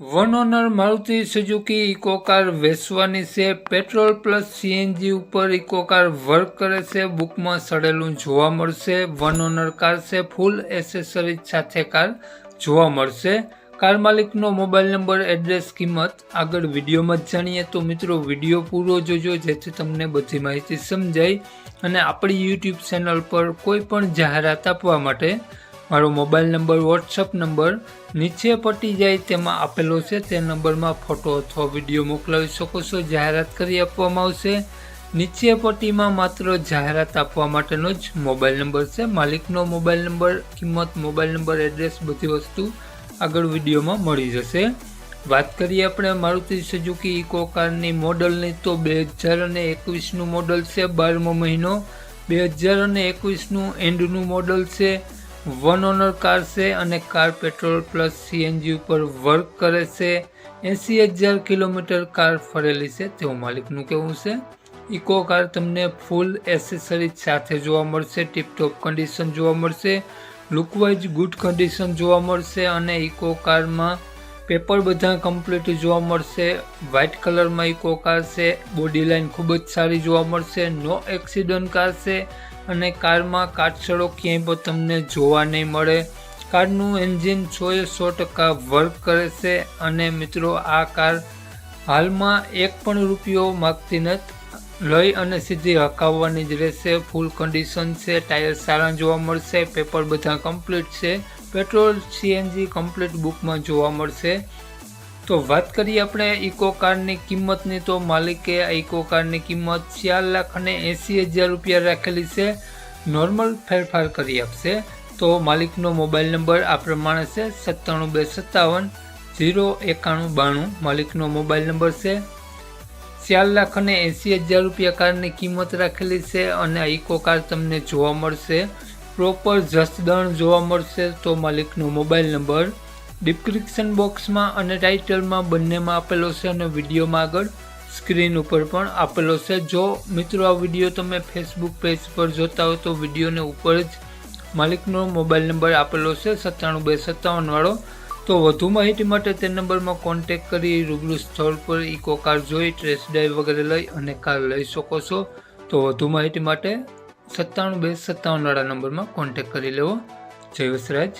One owner Maruti Suzuki Eeco car વેચવાની છે. Petrol plus CNG ઉપર ઇકોકાર વર્ક કરે છે. બુકમાં સડેલું જોવા મળશે. વન ઓનર કાર છે. ફૂલ એસેસરીઝ સાથે કાર જોવા મળશે. કાર માલિકનો મોબાઈલ નંબર, એડ્રેસ, કિંમત આગળ વિડીયોમાં જ જાણીએ તો મિત્રો વીડિયો પૂરો જોજો જેથી તમને બધી માહિતી સમજાય અને આપણી યુટ્યુબ ચેનલ પર કોઈ પણ જાહેરાત આપવા માટે મારો મોબાઈલ નંબર વોટ્સઅપ નંબર નીચે પટી જાય તેમાં આપેલો છે. તે નંબરમાં ફોટો અથવા વીડિયો મોકલાવી શકો છો. જાહેરાત કરી આપવામાં આવશે. નીચે પટ્ટીમાં માત્ર જાહેરાત આપવા માટેનો જ મોબાઈલ નંબર છે. માલિકનો મોબાઈલ નંબર, કિંમત, મોબાઈલ નંબર, એડ્રેસ બધી વસ્તુ આગળ વિડીયોમાં મળી જશે. વાત કરીએ આપણે મારુતિ સુઝુકી ઇકો કારની મોડલની. તો બે હજાર અને એકવીસનું મોડલ છે. બારમો મહિનો. બે હજાર અને એકવીસનું એન્ડનું મોડલ છે. વન ઓનર કાર છે અને કાર પેટ્રોલ પ્લસ સીએનજી ઉપર વર્ક કરે છે. એંસી હજાર કિલોમીટર કાર ફરેલી છે તેવું માલિકનું કહેવું છે. ઇકો કાર તમને ફૂલ એસેસરીઝ સાથે જોવા મળશે, ટીપટોપ કન્ડિશન જોવા મળશે લુકવાઇઝ ગુડ કન્ડિશન જોવા મળશે અને ઇકો કારમાં પેપર બધા કમ્પ્લીટ જોવા મળશે. વ્હાઇટ કલરમાં ઇકો કાર છે બોડી લાઇન ખૂબ જ સારી જોવા મળશે નો એક્સિડન્ટ કાર છે અને કારમાં કાટછડો ક્યાંય પણ તમને જોવા નહીં મળે. કારનું એન્જિન સોએ સો ટકા વર્ક કરે છે અને મિત્રો આ કાર હાલમાં એક પણ રૂપિયો માગતી નથી. લઈ અને સીધી હકાવવાની જ રહેશે. ફૂલ કન્ડિશન છે, ટાયર સારા જોવા મળશે, પેપર બધા કમ્પ્લીટ છે. પેટ્રોલ, સીએનજી કમ્પ્લીટ બુકમાં જોવા મળશે. તો વાત કરીએ આપણે ઇકો કારની કિંમતની, તો માલિકે ઇકો કારની કિંમત ચાર લાખ અને એંસી હજાર રૂપિયા રાખેલી છે. નોર્મલ ફેરફાર કરી આપશે. તો માલિકનો મોબાઈલ નંબર આ પ્રમાણે છે, સત્તાણું બે સત્તાવન, ઝીરો એકાણું બાણું. માલિકનો મોબાઈલ નંબર છે, ચાર લાખ અને એંસી હજાર રૂપિયા કારની કિંમત રાખેલી છે અને ઇકો કાર તમને જોવા મળશે. પ્રોપર જસદણ જોવા મળશે, તો માલિકનો મોબાઈલ નંબર ડિસ્ક્રિપ્શન બોક્સમાં અને ટાઇટલમાં બંનેમાં આપેલો છે અને વિડીયોમાં આગળ સ્ક્રીન ઉપર પણ આપેલો છે. જો મિત્રો આ વીડિયો તમે ફેસબુક પેજ પર જોતા હો તો વિડીયોને ઉપર જ માલિકનો મોબાઈલ નંબર આપેલો છે, સત્તાણું બે સત્તાવનવાળો તો વધુ માહિતી માટે તે નંબરમાં કોન્ટેક કરી રૂબરૂ સ્થળ પર ઇકો કાર જોઈ ટ્રેસ ડ્રાઈવ વગેરે લઈ અને કાર લઈ શકો છો. તો વધુ માહિતી માટે સત્તાણું બે સત્તાવનવાળા નંબરમાં કોન્ટેક કરી લેવો. જય વસરાજ.